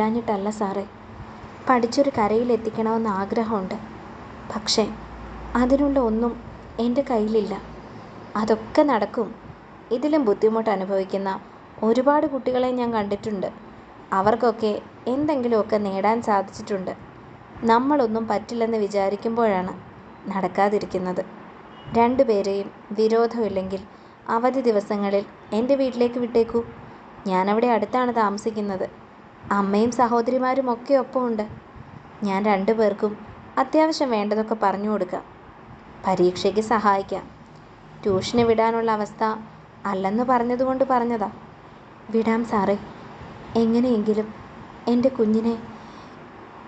ഇല്ലാഞ്ഞിട്ടല്ല സാറേ. പഠിച്ചൊരു കരയിലെത്തിക്കണമെന്ന് ആഗ്രഹമുണ്ട്. പക്ഷേ അതിനുള്ള ഒന്നും എന്റെ കയ്യിലില്ല. അതൊക്കെ നടക്കും. ഇതിലും ബുദ്ധിമുട്ട് അനുഭവിക്കുന്ന ഒരുപാട് കുട്ടികളെ ഞാൻ കണ്ടിട്ടുണ്ട്. അവർക്കൊക്കെ എന്തെങ്കിലുമൊക്കെ നേടാൻ സാധിച്ചിട്ടുണ്ട്. നമ്മളൊന്നും പറ്റില്ലെന്ന് വിചാരിക്കുമ്പോഴാണ് നടക്കാതിരിക്കുന്നത്. രണ്ടുപേരെയും വിരോധമില്ലെങ്കിൽ അവധി ദിവസങ്ങളിൽ എന്റെ വീട്ടിലേക്ക് വിട്ടേക്കൂ. ഞാനവിടെ അടുത്താണ് താമസിക്കുന്നത്. അമ്മയും സഹോദരിമാരും ഒക്കെ ഒപ്പമുണ്ട്. ഞാൻ രണ്ടു പേർക്കും അത്യാവശ്യം വേണ്ടതൊക്കെ പറഞ്ഞു കൊടുക്കാം. പരീക്ഷയ്ക്ക് സഹായിക്കാം. ട്യൂഷന് വിടാനുള്ള അവസ്ഥ അല്ലെന്ന് പറഞ്ഞതുകൊണ്ട് പറഞ്ഞതാ. വിടാം സാറേ. എങ്ങനെയെങ്കിലും എന്റെ കുഞ്ഞിനെ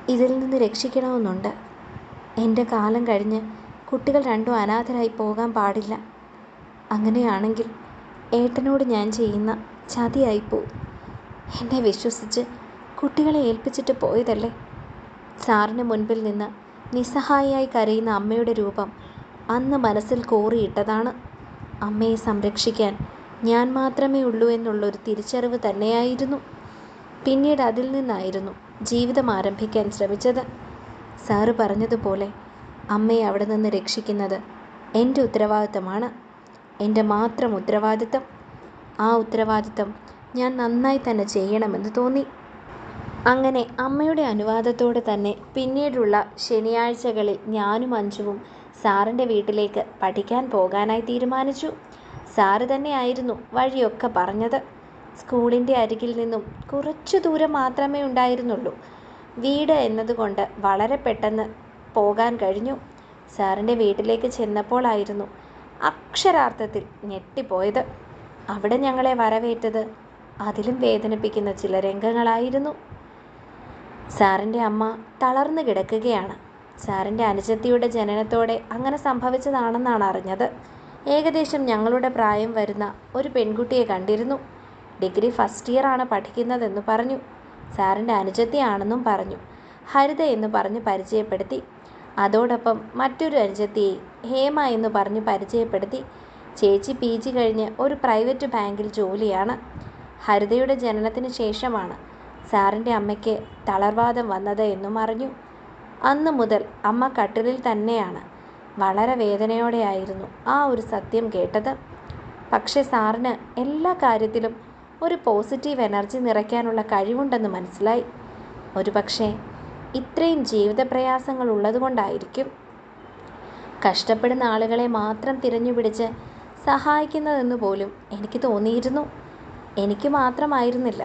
ഇതിൽ നിന്ന് രക്ഷിക്കണമെന്നുണ്ട്. എന്റെ കാലം കഴിഞ്ഞ് കുട്ടികൾ രണ്ടും അനാഥരായി പോകാൻ പാടില്ല. അങ്ങനെയാണെങ്കിൽ ഏട്ടനോട് ഞാൻ ചെയ്യുന്ന ചതിയായിപ്പോവും. എന്നെ വിശ്വസിച്ച് കുട്ടികളെ ഏൽപ്പിച്ചിട്ട് പോയതല്ലേ? സാറിന് മുൻപിൽ നിന്ന് നിസ്സഹായിയായി കരയുന്ന അമ്മയുടെ രൂപം അന്ന് മനസ്സിൽ കോറിയിട്ടതാണ്. അമ്മയെ സംരക്ഷിക്കാൻ ഞാൻ മാത്രമേ ഉള്ളൂ എന്നുള്ളൊരു തിരിച്ചറിവ് തന്നെയായിരുന്നു. പിന്നീട് അതിൽ നിന്നായിരുന്നു ജീവിതം ആരംഭിക്കാൻ ശ്രമിച്ചത്. സാറ് പറഞ്ഞതുപോലെ അമ്മയെ അവിടെ നിന്ന് രക്ഷിക്കുന്നത് എന്റെ ഉത്തരവാദിത്തമാണ്. എന്റെ മാത്രം ഉത്തരവാദിത്തം. ആ ഉത്തരവാദിത്തം ഞാൻ നന്നായി തന്നെ ചെയ്യണമെന്ന് തോന്നി. അങ്ങനെ അമ്മയുടെ അനുവാദത്തോടെ തന്നെ പിന്നീടുള്ള ശനിയാഴ്ചകളിൽ ഞാനും അഞ്ജുവും സാറിന്റെ വീട്ടിലേക്ക് പഠിക്കാൻ പോകാനായി തീരുമാനിച്ചു. സാറ് തന്നെയായിരുന്നു വഴിയൊക്കെ പറഞ്ഞത്. സ്കൂളിന്റെ അരികിൽ നിന്നും കുറച്ചു ദൂരം മാത്രമേ ഉണ്ടായിരുന്നുള്ളൂ. വീട് എന്നതുകൊണ്ട് വളരെ പെട്ടെന്ന് പോകാൻ കഴിഞ്ഞു. സാറിന്റെ വീട്ടിലേക്ക് ചെന്നപ്പോഴായിരുന്നു അക്ഷരാർത്ഥത്തിൽ ഞെട്ടിപ്പോയത്. അവിടെ ഞങ്ങളെ വരവേറ്റത് അതിലും വേദനിപ്പിക്കുന്ന ചില രംഗങ്ങളായിരുന്നു. സാറിന്റെ അമ്മ തളർന്നു കിടക്കുകയാണ്. സാറിന്റെ അനുജത്തിയുടെ ജനനത്തോടെ അങ്ങനെ സംഭവിച്ചതാണെന്നാണ് അറിഞ്ഞത്. ഏകദേശം ഞങ്ങളുടെ പ്രായം വരുന്ന ഒരു പെൺകുട്ടിയെ കണ്ടിരുന്നു. ഡിഗ്രി ഫസ്റ്റ് ഇയർ ആണ് പഠിക്കുന്നതെന്ന് പറഞ്ഞു. സാറിന്റെ അനുജത്തിയാണെന്നും പറഞ്ഞു. ഹരിത എന്ന് പറഞ്ഞ് പരിചയപ്പെടുത്തി. അതോടൊപ്പം മറ്റൊരു അനുജത്തിയെ ഹേമ എന്ന് പറഞ്ഞ് പരിചയപ്പെടുത്തി. ചേച്ചി പി ജി കഴിഞ്ഞ് ഒരു പ്രൈവറ്റ് ബാങ്കിൽ ജോലിയാണ്. ഹരിതയുടെ ജനനത്തിന് ശേഷമാണ് സാറിന്റെ അമ്മയ്ക്ക് തളർവാദം വന്നത് എന്നും അറിഞ്ഞു. അന്ന് മുതൽ അമ്മ കട്ടിലിൽ തന്നെയാണ്. വളരെ വേദനയോടെയായിരുന്നു ആ ഒരു സത്യം കേട്ടത്. പക്ഷേ സാറിന് എല്ലാ കാര്യത്തിലും ഒരു പോസിറ്റീവ് എനർജി നിറയ്ക്കാനുള്ള കഴിവുണ്ടെന്ന് മനസ്സിലായി. ഒരുപക്ഷെ ഇത്രയും ജീവിത പ്രയാസങ്ങൾ ഉള്ളതുകൊണ്ടായിരിക്കും. കഷ്ടപ്പെടുന്ന ആളുകളെ മാത്രം തിരഞ്ഞുപിടിച്ച് സഹായിക്കുന്നതെന്ന് പോലും എനിക്ക് തോന്നിയിരുന്നു. എനിക്ക് മാത്രമായിരുന്നില്ല.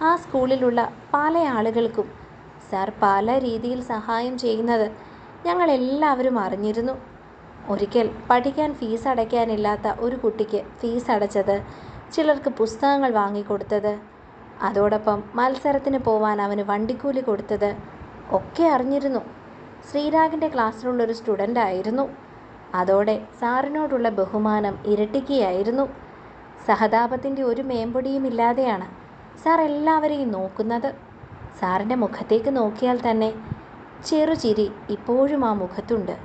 ആ സ്കൂളിലുള്ള പല ആളുകൾക്കും സാർ പല രീതിയിൽ സഹായം ചെയ്യുന്നത് ഞങ്ങളെല്ലാവരും അറിഞ്ഞിരുന്നു. ഒരിക്കൽ പഠിക്കാൻ ഫീസ് അടയ്ക്കാനില്ലാത്ത ഒരു കുട്ടിക്ക് ഫീസ് അടച്ചത് ചിലർക്ക് പുസ്തകങ്ങൾ വാങ്ങിക്കൊടുത്തത് അതോടൊപ്പം മത്സരത്തിന് പോവാൻ അവന് വണ്ടിക്കൂലി കൊടുത്തത് ഒക്കെ അറിഞ്ഞിരുന്നു. ശ്രീരാഗിന്റെ ക്ലാസ്സിലുള്ളൊരു സ്റ്റുഡന്റ് ആയിരുന്നു. അതോടെ സാറിനോടുള്ള ബഹുമാനം ഇരട്ടിക്കുകയായിരുന്നു. സഹതാപത്തിന്റെ ഒരു മേമ്പൊടിയും ഇല്ലാതെയാണ് സാർ എല്ലാവരെയും നോക്കുന്നത്. സാറിന്റെ മുഖത്തേക്ക് നോക്കിയാൽ തന്നെ ചെറുചിരി ഇപ്പോഴും ആ മുഖത്തുണ്ട്.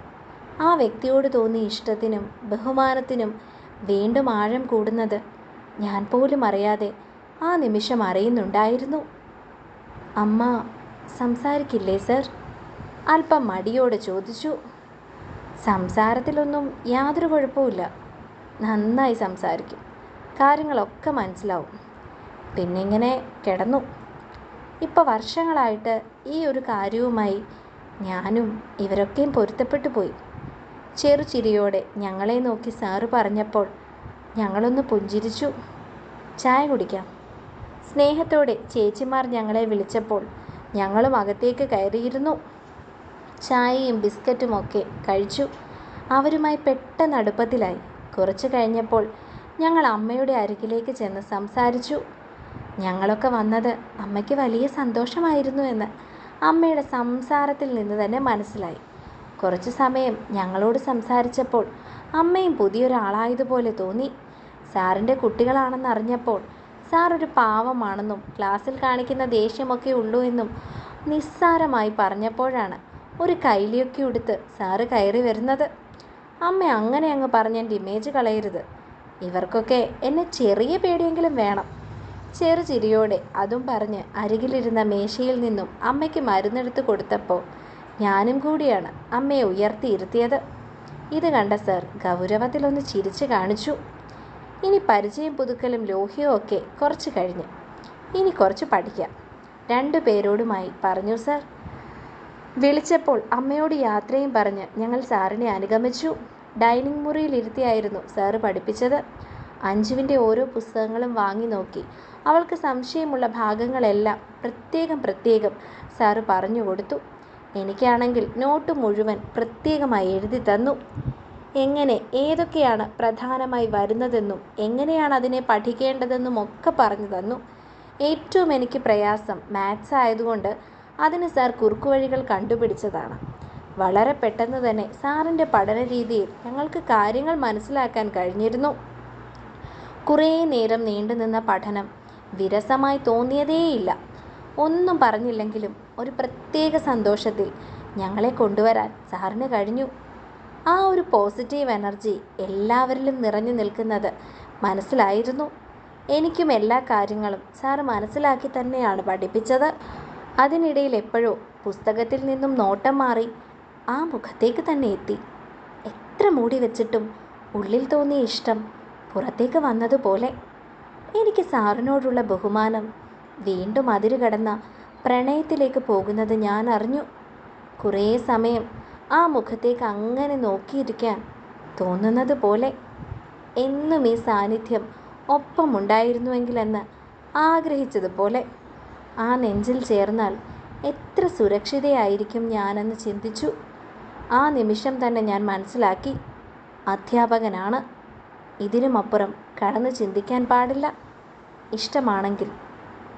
ആ വ്യക്തിയോട് തോന്നിയ ഇഷ്ടത്തിനും ബഹുമാനത്തിനും വീണ്ടും ആഴം കൂടുന്നത് ഞാൻ പോലും അറിയാതെ ആ നിമിഷം അറിയുന്നുണ്ടായിരുന്നു. അമ്മ സംസാരിക്കില്ലേ സർ? അല്പം മടിയോടെ ചോദിച്ചു. സംസാരത്തിലൊന്നും യാതൊരു കുഴപ്പമില്ല നന്നായി സംസാരിക്കും. കാര്യങ്ങളൊക്കെ മനസ്സിലാവും. പിന്നെ ഇങ്ങനെ കിടന്നു. ഇപ്പോൾ വർഷങ്ങളായിട്ട് ഈ ഒരു കാര്യവുമായി ഞാനും ഇവരൊക്കെയും പൊരുത്തപ്പെട്ടു പോയി. ചെറുചിരിയോടെ ഞങ്ങളെ നോക്കി സാറ് പറഞ്ഞപ്പോൾ ഞങ്ങളൊന്ന് പുഞ്ചിരിച്ചു. ചായ കുടിക്കാം. സ്നേഹത്തോടെ ചേച്ചിമാർ ഞങ്ങളെ വിളിച്ചപ്പോൾ ഞങ്ങളും അകത്തേക്ക് കയറിയിരുന്നു. ചായയും ബിസ്ക്കറ്റും ഒക്കെ കഴിച്ചു. അവരുമായി പെട്ടെന്ന് അടുപ്പത്തിലായി. കുറച്ച് കഴിഞ്ഞപ്പോൾ ഞങ്ങൾ അമ്മയുടെ അരികിലേക്ക് ചെന്ന് സംസാരിച്ചു. ഞങ്ങളൊക്കെ വന്നത് അമ്മയ്ക്ക് വലിയ സന്തോഷമായിരുന്നു എന്ന് അമ്മയുടെ സംസാരത്തിൽ നിന്ന് തന്നെ മനസ്സിലായി. കുറച്ച് സമയം ഞങ്ങളോട് സംസാരിച്ചപ്പോൾ അമ്മയും പുതിയൊരാളായതുപോലെ തോന്നി. സാറിന്റെ കുട്ടികളാണെന്ന് അറിഞ്ഞപ്പോൾ സാർ ഒരു പാവമാണെന്നും ക്ലാസ്സിൽ കാണിക്കുന്ന ദേഷ്യമൊക്കെ ഉള്ളൂ എന്നും നിസ്സാരമായി പറഞ്ഞപ്പോഴാണ് ഒരു കൈലിയൊക്കെ ഉടുത്ത് സാറ് കയറി വരുന്നത്. അമ്മ അങ്ങനെ അങ്ങ് പറഞ്ഞ എന്റെ ഇമേജ് കളയരുത്. ഇവർക്കൊക്കെ എന്നെ ചെറിയ പേടിയെങ്കിലും വേണം. ചെറുചിരിയോടെ അതും പറഞ്ഞ് അരികിലിരുന്ന മേശയിൽ നിന്നും അമ്മയ്ക്ക് മരുന്നെടുത്ത് കൊടുത്തപ്പോൾ ഞാനും കൂടിയാണ് അമ്മയെ ഉയർത്തിയിരുത്തിയത്. ഇത് കണ്ട സർ ഗൗരവത്തിലൊന്ന് ചിരിച്ചു കാണിച്ചു. ഇനി പരിചയം പുതുക്കലും ലോഹ്യവും ഒക്കെ കുറച്ച് കഴിഞ്ഞ്. ഇനി കുറച്ച് പഠിക്കാം. രണ്ടു പേരോടുമായി പറഞ്ഞു സർ. വിളിച്ചപ്പോൾ അമ്മയോട് യാത്രയും പറഞ്ഞ് ഞങ്ങൾ സാറിനെ അനുഗമിച്ചു. ഡൈനിങ് മുറിയിൽ ഇരുത്തിയായിരുന്നു സാറ് പഠിപ്പിച്ചത്. അഞ്ജുവിന്റെ ഓരോ പുസ്തകങ്ങളും വാങ്ങി നോക്കി അവൾക്ക് സംശയമുള്ള ഭാഗങ്ങളെല്ലാം പ്രത്യേകം പ്രത്യേകം സാറ് പറഞ്ഞു കൊടുത്തു. എനിക്കാണെങ്കിൽ നോട്ട് മുഴുവൻ പ്രത്യേകമായി എഴുതി തന്നു. എങ്ങനെ ഏതൊക്കെയാണ് പ്രധാനമായി വരുന്നതെന്നും എങ്ങനെയാണ് അതിനെ പഠിക്കേണ്ടതെന്നും ഒക്കെ പറഞ്ഞു തന്നു. ഏറ്റവും എനിക്ക് പ്രയാസം മാത്സ് ആയതുകൊണ്ട് അതിന് സാർ കുറുക്കുവഴികൾ കണ്ടുപിടിച്ചതാണ്. വളരെ പെട്ടെന്ന് തന്നെ സാറിന്റെ പഠന രീതിയിൽ ഞങ്ങൾക്ക് കാര്യങ്ങൾ മനസ്സിലാക്കാൻ കഴിഞ്ഞിരുന്നു. കുറേ നേരം നീണ്ടുനിന്ന പഠനം വിരസമായി തോന്നിയതേയില്ല. ഒന്നും പറഞ്ഞില്ലെങ്കിലും ഒരു പ്രത്യേക സന്തോഷത്തിൽ ഞങ്ങളെ കൊണ്ടുവരാൻ സാറിന് കഴിഞ്ഞു. ആ ഒരു പോസിറ്റീവ് എനർജി എല്ലാവരിലും നിറഞ്ഞു നിൽക്കുന്നത് മനസ്സിലായിരുന്നു. എനിക്കും എല്ലാ കാര്യങ്ങളും സാറ് മനസ്സിലാക്കി തന്നെയാണ് പഠിപ്പിച്ചത്. അതിനിടയിൽ എപ്പോഴോ പുസ്തകത്തിൽ നിന്നും നോട്ടം മാറി ആ മുഖത്തേക്ക് തന്നെ എത്തി. എത്ര മൂടി വെച്ചിട്ടും ഉള്ളിൽ തോന്നിയ ഇഷ്ടം പുറത്തേക്ക് വന്നതുപോലെ എനിക്ക് സാറിനോടുള്ള ബഹുമാനം. വീണ്ടും അതിരു കടന്ന പ്രണയത്തിലേക്ക് പോകുന്നത് ഞാൻ അറിഞ്ഞു. കുറേ സമയം ആ മുഖത്തേക്ക് അങ്ങനെ നോക്കിയിരിക്കാൻ തോന്നുന്നത് പോലെ എന്നും ഈ സാന്നിധ്യം ഒപ്പമുണ്ടായിരുന്നുവെങ്കിലെന്ന് ആഗ്രഹിച്ചതുപോലെ ആ നെഞ്ചിൽ ചേർന്നാൽ എത്ര സുരക്ഷിതയായിരിക്കും ഞാനെന്ന് ചിന്തിച്ചു. ആ നിമിഷം തന്നെ ഞാൻ മനസ്സിലാക്കി അധ്യാപകനാണ്. ഇതിനുമപ്പുറം കടന്ന് ചിന്തിക്കാൻ പാടില്ല. ഇഷ്ടമാണെങ്കിൽ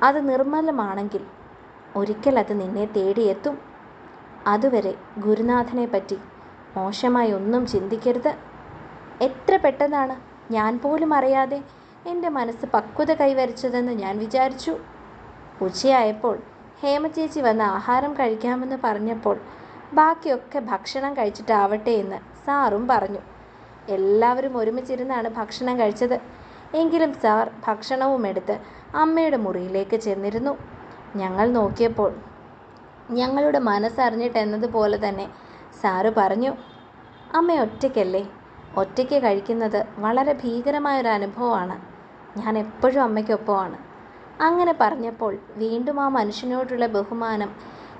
അത് നിർമ്മലമാണെങ്കിൽ ഒരിക്കൽ അത് നിന്നെ തേടിയെത്തും. അതുവരെ ഗുരുനാഥനെപ്പറ്റി മോശമായി ഒന്നും ചിന്തിക്കരുത്. എത്ര പെട്ടെന്നാണ് ഞാൻ പോലും അറിയാതെ എന്റെ മനസ്സ് പക്വത കൈവരിച്ചതെന്ന് ഞാൻ വിചാരിച്ചു. ഉച്ചയായപ്പോൾ ഹേമചേച്ചി വന്ന് ആഹാരം കഴിക്കാമെന്ന് പറഞ്ഞപ്പോൾ ബാക്കിയൊക്കെ ഭക്ഷണം കഴിച്ചിട്ടാവട്ടെ എന്ന് സാറും പറഞ്ഞു. എല്ലാവരും ഒരുമിച്ചിരുന്നാണ് ഭക്ഷണം കഴിച്ചത്. എങ്കിലും സാർ ഭക്ഷണവും എടുത്ത് അമ്മയുടെ മുറിയിലേക്ക് ചെന്നിരുന്നു. ഞങ്ങൾ നോക്കിയപ്പോൾ ഞങ്ങളുടെ മനസ്സറിഞ്ഞിട്ട് എന്നതുപോലെ തന്നെ സാറ് പറഞ്ഞു അമ്മ ഒറ്റയ്ക്കല്ലേ? ഒറ്റയ്ക്ക് കഴിക്കുന്നത് വളരെ ഭീകരമായൊരു അനുഭവമാണ്. ഞാൻ എപ്പോഴും അമ്മയ്ക്കൊപ്പമാണ്. അങ്ങനെ പറഞ്ഞപ്പോൾ വീണ്ടും ആ മനുഷ്യനോടുള്ള ബഹുമാനം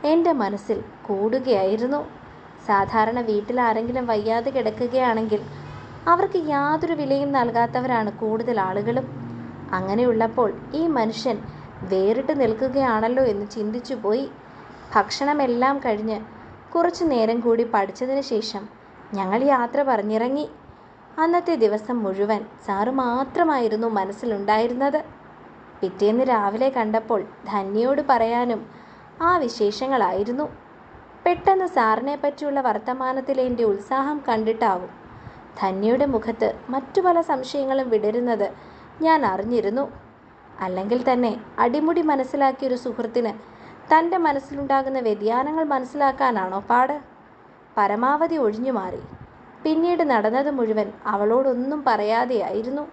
എന്റെ മനസ്സിൽ കൂടുകയായിരുന്നു. സാധാരണ വീട്ടിൽ ആരെങ്കിലും വയ്യാതെ കിടക്കുകയാണെങ്കിൽ അവർക്ക് യാതൊരു വിലയും നൽകാത്തവരാണ് കൂടുതൽ ആളുകളും. അങ്ങനെയുള്ളപ്പോൾ ഈ മനുഷ്യൻ വേറിട്ട് നിൽക്കുകയാണല്ലോ എന്ന് ചിന്തിച്ചു പോയി. ഭക്ഷണമെല്ലാം കഴിഞ്ഞ് കുറച്ചു നേരം കൂടി പഠിച്ചതിന് ശേഷം ഞങ്ങൾ യാത്ര പറഞ്ഞിറങ്ങി. അന്നത്തെ ദിവസം മുഴുവൻ സാറ് മാത്രമായിരുന്നു മനസ്സിലുണ്ടായിരുന്നത്. പിറ്റേന്ന് രാവിലെ കണ്ടപ്പോൾ ധന്യയോട് പറയാനും ആ വിശേഷങ്ങളായിരുന്നു. പെട്ടെന്ന് സാറിനെ പറ്റിയുള്ള വർത്തമാനത്തിലെ എന്റെ ഉത്സാഹം കണ്ടിട്ടാവും. ധന്യയുടെ മുഖത്ത് മറ്റു പല സംശയങ്ങളും വിടരുന്നത് ഞാൻ അറിഞ്ഞിരുന്നു. അല്ലെങ്കിൽ തന്നെ അടിമുടി മനസ്സിലാക്കിയൊരു സുഹൃത്തിന് തന്റെ മനസ്സിലുണ്ടാകുന്ന വ്യതിയാനങ്ങൾ മനസ്സിലാക്കാനാണോ പാട്? പരമാവധി ഒഴിഞ്ഞു മാറി. പിന്നീട് നടന്നത് മുഴുവൻ അവളോടൊന്നും പറയാതെയായിരുന്നു.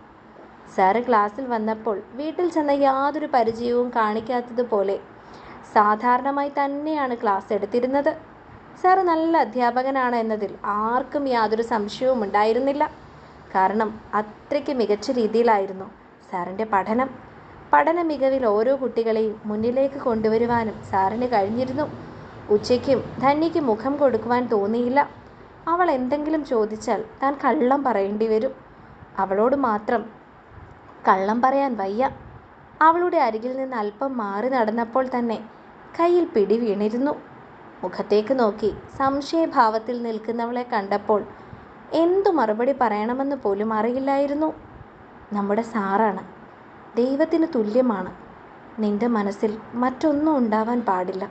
സാറ് ക്ലാസ്സിൽ വന്നപ്പോൾ വീട്ടിൽ ചെന്ന യാതൊരു പരിചയവും കാണിക്കാത്തതുപോലെ സാധാരണമായി തന്നെയാണ് ക്ലാസ് എടുത്തിരുന്നത്. സാറ് നല്ല അധ്യാപകനാണ് എന്നതിൽ ആർക്കും യാതൊരു സംശയവും ഉണ്ടായിരുന്നില്ല. കാരണം അത്രയ്ക്ക് മികച്ച രീതിയിലായിരുന്നു സാറിന്റെ പഠനം. പഠന മികവിൽ ഓരോ കുട്ടികളെയും മുന്നിലേക്ക് കൊണ്ടുവരുവാനും സാറിന് കഴിഞ്ഞിരുന്നു. ഉച്ചയ്ക്കും ധന്യയ്ക്ക് മുഖം കൊടുക്കുവാൻ തോന്നിയില്ല. അവൾ എന്തെങ്കിലും ചോദിച്ചാൽ താൻ കള്ളം പറയേണ്ടി വരും. അവളോട് മാത്രം കള്ളം പറയാൻ വയ്യ. അവളുടെ അരികിൽ നിന്ന് അല്പം മാറി നടന്നപ്പോൾ തന്നെ കയ്യിൽ പിടി വീണിരുന്നു. മുഖത്തേക്ക് നോക്കി സംശയഭാവത്തിൽ നിൽക്കുന്നവളെ കണ്ടപ്പോൾ എന്തു മറുപടി പറയണമെന്ന് പോലും അറിയില്ലായിരുന്നു. നമ്മുടെ സാറാണ്. ദൈവത്തിന് തുല്യമാണ്. നിന്റെ മനസ്സിൽ മറ്റൊന്നും ഉണ്ടാവാൻ പാടില്ല.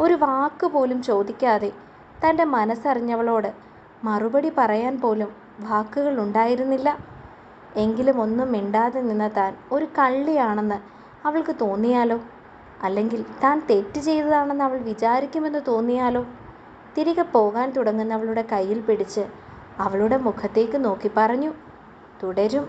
ഒരു വാക്ക് പോലും ചോദിക്കാതെ തന്റെ മനസ്സറിഞ്ഞവളോട് മറുപടി പറയാൻ പോലും വാക്കുകൾ ഉണ്ടായിരുന്നില്ല. എങ്കിലും ഒന്നും മിണ്ടാതെ നിന്ന താൻ ഒരു കള്ളിയാണെന്ന് അവൾക്ക് തോന്നിയാലോ? അല്ലെങ്കിൽ താൻ തെറ്റ് ചെയ്തതാണെന്ന് അവൾ വിചാരിക്കുമെന്ന് തോന്നിയാലോ? തിരികെ പോകാൻ തുടങ്ങുന്നവളുടെ കയ്യിൽ പിടിച്ച് അവളുടെ മുഖത്തേക്ക് നോക്കി പറഞ്ഞു തുടരും.